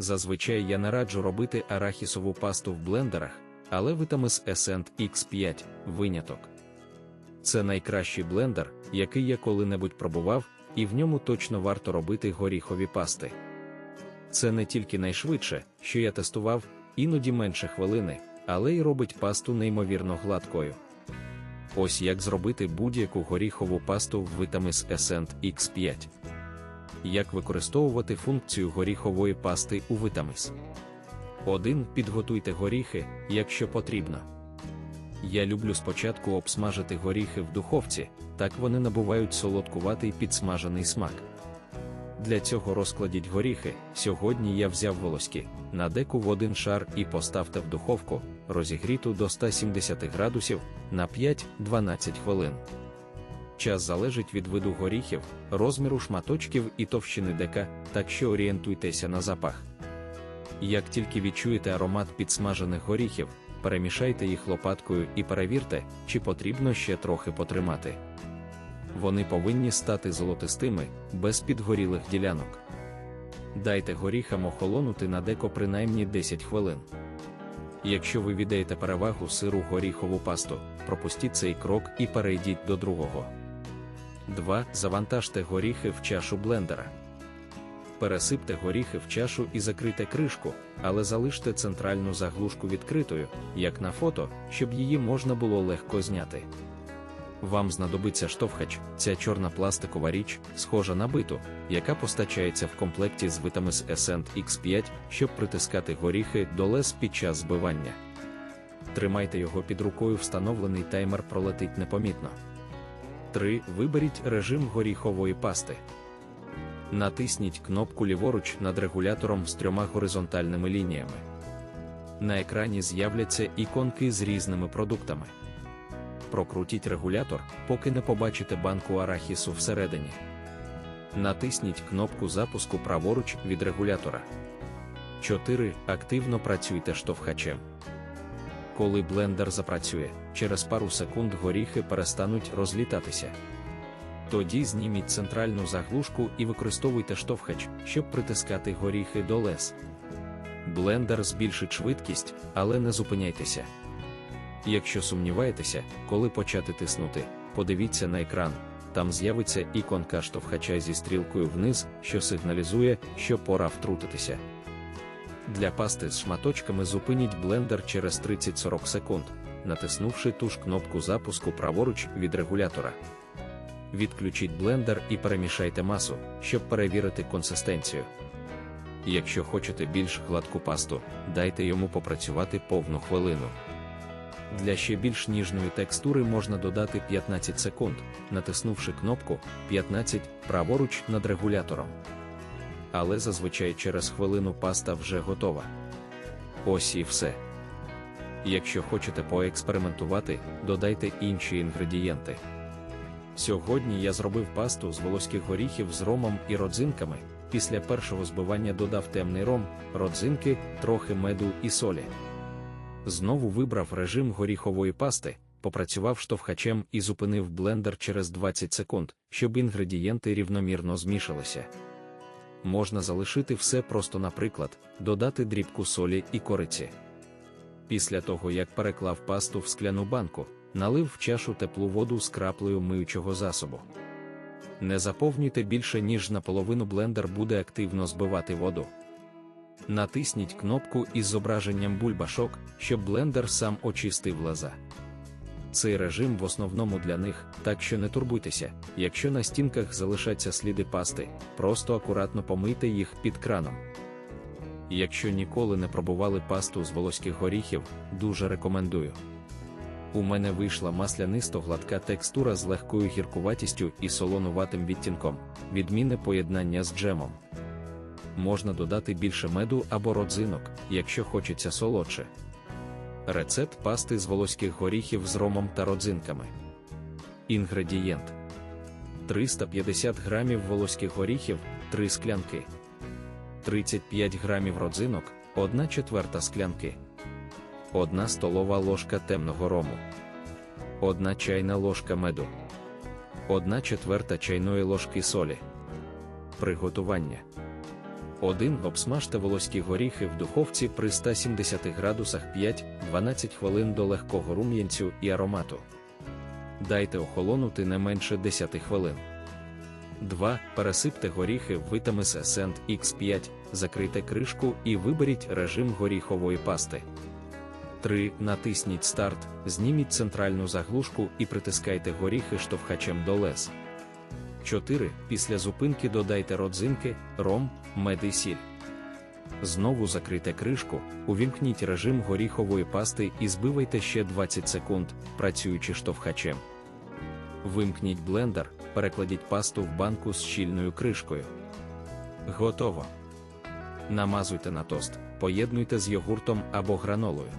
Зазвичай я не раджу робити арахісову пасту в блендерах, але Vitamis Essent X5 виняток. Це найкращий блендер, який я коли-небудь пробував, і в ньому точно варто робити горіхові пасти. Це не тільки найшвидше, що я тестував, іноді менше хвилини, але й робить пасту неймовірно гладкою. Ось як зробити будь-яку горіхову пасту в Vitamis Essent X5. Як використовувати функцію горіхової пасти у Vitamis. 1. Підготуйте горіхи, якщо потрібно. Я люблю спочатку обсмажити горіхи в духовці, так вони набувають солодкуватий підсмажений смак. Для цього розкладіть горіхи. Сьогодні я взяв волоські, на деку в один шар і поставте в духовку, розігріту до 170 градусів на 5-12 хвилин. Час залежить від виду горіхів, розміру шматочків і товщини дека, так що орієнтуйтеся на запах. Як тільки відчуєте аромат підсмажених горіхів, перемішайте їх лопаткою і перевірте, чи потрібно ще трохи потримати. Вони повинні стати золотистими, без підгорілих ділянок. Дайте горіхам охолонути на деко принаймні 10 хвилин. Якщо ви віддаєте перевагу сиру горіхову пасту, пропустіть цей крок і перейдіть до другого. 2. Завантажте горіхи в чашу блендера. Пересипте горіхи в чашу і закрийте кришку, але залиште центральну заглушку відкритою, як на фото, щоб її можна було легко зняти. Вам знадобиться штовхач, ця чорна пластикова річ, схожа на биту, яка постачається в комплекті з Vitamis Essent X5, щоб притискати горіхи до лез під час збивання. Тримайте його під рукою, встановлений таймер пролетить непомітно. 3. Виберіть режим горіхової пасти. Натисніть кнопку ліворуч над регулятором з трьома горизонтальними лініями. На екрані з'являться іконки з різними продуктами. Прокрутіть регулятор, поки не побачите банку арахісу всередині. Натисніть кнопку запуску праворуч від регулятора. 4. Активно працюйте штовхачем. Коли блендер запрацює, через пару секунд горіхи перестануть розлітатися. Тоді зніміть центральну заглушку і використовуйте штовхач, щоб притискати горіхи до лез. Блендер збільшить швидкість, але не зупиняйтеся. Якщо сумніваєтеся, коли почати тиснути, подивіться на екран, там з'явиться іконка штовхача зі стрілкою вниз, що сигналізує, що пора втрутитися. Для пасти з шматочками зупиніть блендер через 30-40 секунд, натиснувши ту ж кнопку запуску праворуч від регулятора. Відключіть блендер і перемішайте масу, щоб перевірити консистенцію. Якщо хочете більш гладку пасту, дайте йому попрацювати повну хвилину. Для ще більш ніжної текстури можна додати 15 секунд, натиснувши кнопку 15 праворуч над регулятором. Але зазвичай через хвилину паста вже готова. Ось і все. Якщо хочете поекспериментувати, додайте інші інгредієнти. Сьогодні я зробив пасту з волоських горіхів з ромом і родзинками. Після першого збивання додав темний ром, родзинки, трохи меду і солі. Знову вибрав режим горіхової пасти, попрацював штовхачем і зупинив блендер через 20 секунд, щоб інгредієнти рівномірно змішалися. Можна залишити все просто, наприклад, додати дрібку солі і кориці. Після того, як переклав пасту в скляну банку, налив в чашу теплу воду з краплею миючого засобу. Не заповнюйте більше, ніж наполовину блендер буде активно збивати воду. Натисніть кнопку із зображенням бульбашок, щоб блендер сам очистив лаза. Цей режим в основному для них, так що не турбуйтеся, якщо на стінках залишаться сліди пасти, просто акуратно помийте їх під краном. Якщо ніколи не пробували пасту з волоських горіхів, дуже рекомендую. У мене вийшла маслянисто гладка текстура з легкою гіркуватістю і солонуватим відтінком, відмінне поєднання з джемом. Можна додати більше меду або родзинок, якщо хочеться солодше. Рецепт пасти з волоських горіхів з ромом та родзинками. Інгредієнт 350 грамів волоських горіхів, 3 склянки, 35 грамів родзинок, 1 четверта склянки, 1 столова ложка темного рому, 1 чайна ложка меду, 1 четверта чайної ложки солі. Приготування. 1. Обсмажте волоські горіхи в духовці при 170 градусах 5-12 хвилин до легкого рум'янцю і аромату. Дайте охолонути не менше 10 хвилин. 2. Пересипте горіхи в Vitamis Ascent X5, закрийте кришку і виберіть режим горіхової пасти. 3. Натисніть старт, зніміть центральну заглушку і притискайте горіхи штовхачем до лез. 4. Після зупинки додайте родзинки, ром, мед і сіль. Знову закрийте кришку, увімкніть режим горіхової пасти і збивайте ще 20 секунд, працюючи штовхачем. Вимкніть блендер, перекладіть пасту в банку з щільною кришкою. Готово. Намазуйте на тост, поєднуйте з йогуртом або гранолою.